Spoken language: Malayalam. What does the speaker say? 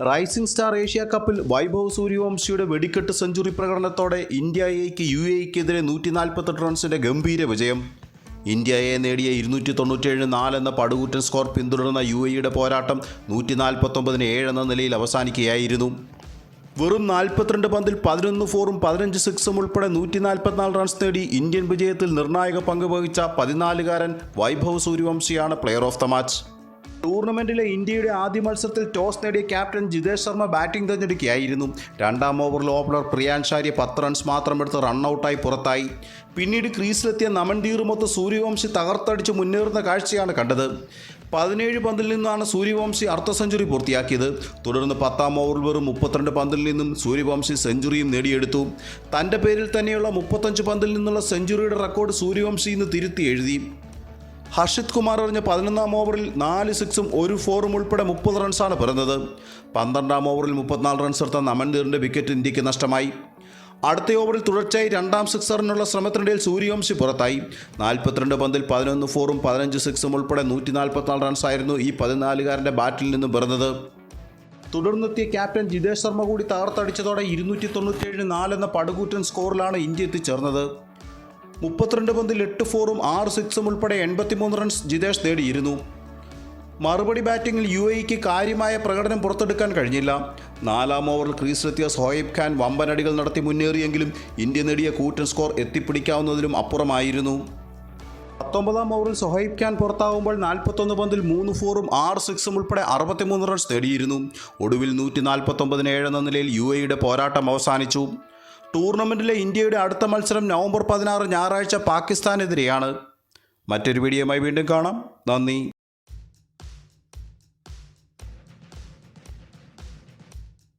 റൈസിംഗ് സ്റ്റാർ ഏഷ്യ കപ്പിൽ വൈഭവ് സൂര്യവംശിയുടെ വെടിക്കെട്ട് സെഞ്ചുറി പ്രകടനത്തോടെ ഇന്ത്യ എക്ക് യു എക്കെതിരെ നൂറ്റി നാൽപ്പത്തെട്ട് റൺസിന്റെ ഗംഭീര വിജയം. ഇന്ത്യ എ നേടിയ ഇരുന്നൂറ്റി തൊണ്ണൂറ്റേഴ് നാലെന്ന പടുകൂറ്റൻ സ്കോർ പിന്തുടർന്ന യു എയുടെ പോരാട്ടം നൂറ്റി നാൽപ്പത്തൊമ്പതിന് എന്ന നിലയിൽ അവസാനിക്കുകയായിരുന്നു. വെറും നാൽപ്പത്തിരണ്ട് പന്തിൽ പതിനൊന്ന് ഫോറും പതിനഞ്ച് സിക്സും ഉൾപ്പെടെ നൂറ്റി നാൽപ്പത്തിനാല് റൺസ് നേടി ഇന്ത്യൻ വിജയത്തിൽ നിർണായക പങ്ക് വഹിച്ച പതിനാലുകാരൻ വൈഭവ് സൂര്യവംശിയാണ് പ്ലെയർ ഓഫ് ദ മാച്ച്. ടൂർണമെന്റിലെ ഇന്ത്യയുടെ ആദ്യ മത്സരത്തിൽ ടോസ് നേടിയ ക്യാപ്റ്റൻ ജിതേഷ് ശർമ്മ ബാറ്റിംഗ് തിരഞ്ഞെടുക്കുകയായിരുന്നു. രണ്ടാം ഓവറിൽ ഓപ്പണർ പ്രിയാൻ ഷാരി പത്ത് റൺസ് മാത്രം എടുത്ത് റണ്ണൌട്ടായി പുറത്തായി. പിന്നീട് ക്രീസിലെത്തിയ നമൻദീറുമൊത്ത് സൂര്യവംശി തകർത്തടിച്ച് മുന്നേറുന്ന കാഴ്ചയാണ് കണ്ടത്. പതിനേഴ് പന്തിൽ നിന്നാണ് സൂര്യവംശി അർദ്ധ സെഞ്ചുറി പൂർത്തിയാക്കിയത്. തുടർന്ന് പത്താം ഓവറിൽ വെറും മുപ്പത്തിരണ്ട് പന്തിൽ നിന്നും സൂര്യവംശി സെഞ്ചുറിയും നേടിയെടുത്തു. തന്റെ പേരിൽ തന്നെയുള്ള മുപ്പത്തഞ്ച് പന്തിൽ നിന്നുള്ള സെഞ്ചുറിയുടെ റെക്കോർഡ് സൂര്യവംശി ഇന്ന് തിരുത്തി എഴുതി. ഹർഷിത് കുമാർ എറിഞ്ഞ പതിനൊന്നാം ഓവറിൽ നാല് സിക്സും ഒരു ഫോറും ഉൾപ്പെടെ മുപ്പത് റൺസാണ് പിറന്നത്. പന്ത്രണ്ടാം ഓവറിൽ മുപ്പത്തിനാല് റൺസ് എടുത്ത നമൻദീറിന്റെ വിക്കറ്റ് ഇന്ത്യയ്ക്ക് നഷ്ടമായി. അടുത്ത ഓവറിൽ തുടർച്ചയായി രണ്ടാം സിക്സറിനുള്ള ശ്രമത്തിനിടയിൽ സൂര്യവംശി പുറത്തായി. നാൽപ്പത്തിരണ്ട് പന്തിൽ പതിനൊന്ന് ഫോറും പതിനഞ്ച് സിക്സും ഉൾപ്പെടെ നൂറ്റി നാൽപ്പത്തിനാല് റൺസായിരുന്നു ഈ പതിനാലുകാരന്റെ ബാറ്റിൽ നിന്നും പിറന്നത്. തുടർന്നെത്തിയ ക്യാപ്റ്റൻ ജിതേഷ് ശർമ്മ കൂടി തകർത്തടിച്ചതോടെ ഇരുന്നൂറ്റി തൊണ്ണൂറ്റിയേഴ് നാലെന്ന പടുകൂറ്റൻ സ്കോറിലാണ് ഇന്ത്യ എത്തിച്ചേർന്നത്. മുപ്പത്തിരണ്ട് പന്തിൽ എട്ട് ഫോറും ആറ് സിക്സും ഉൾപ്പെടെ എൺപത്തിമൂന്ന് റൺസ് ജിതേഷ് നേടിയിരുന്നു. മറുപടി ബാറ്റിംഗിൽ യു എക്ക് കാര്യമായ പ്രകടനം പുറത്തെടുക്കാൻ കഴിഞ്ഞില്ല. നാലാം ഓവറിൽ ക്രീസിലെത്തിയ സോയിബ് ഖാൻ വമ്പനടികൾ നടത്തി മുന്നേറിയെങ്കിലും ഇന്ത്യ നേടിയ കൂറ്റൻ സ്കോർ എത്തിപ്പിടിക്കാവുന്നതിലും അപ്പുറമായിരുന്നു. പത്തൊമ്പതാം ഓവറിൽ സൊഹൈബ് ഖാൻ പുറത്താകുമ്പോൾ നാൽപ്പത്തൊന്ന് പന്തിൽ മൂന്ന് ഫോറും ആറ് സിക്സും ഉൾപ്പെടെ അറുപത്തിമൂന്ന് റൺസ് നേടിയിരുന്നു. ഒടുവിൽ നൂറ്റി നാൽപ്പത്തൊമ്പതിന് ഏഴ് എന്ന നിലയിൽ യു എയുടെ പോരാട്ടം അവസാനിച്ചു. ടൂർണമെന്റിലെ ഇന്ത്യയുടെ അടുത്ത മത്സരം നവംബർ പതിനാറ് ഞായറാഴ്ച പാകിസ്ഥാനെതിരെയാണ്. മറ്റൊരു വീഡിയോയുമായി വീണ്ടും കാണാം. നന്ദി.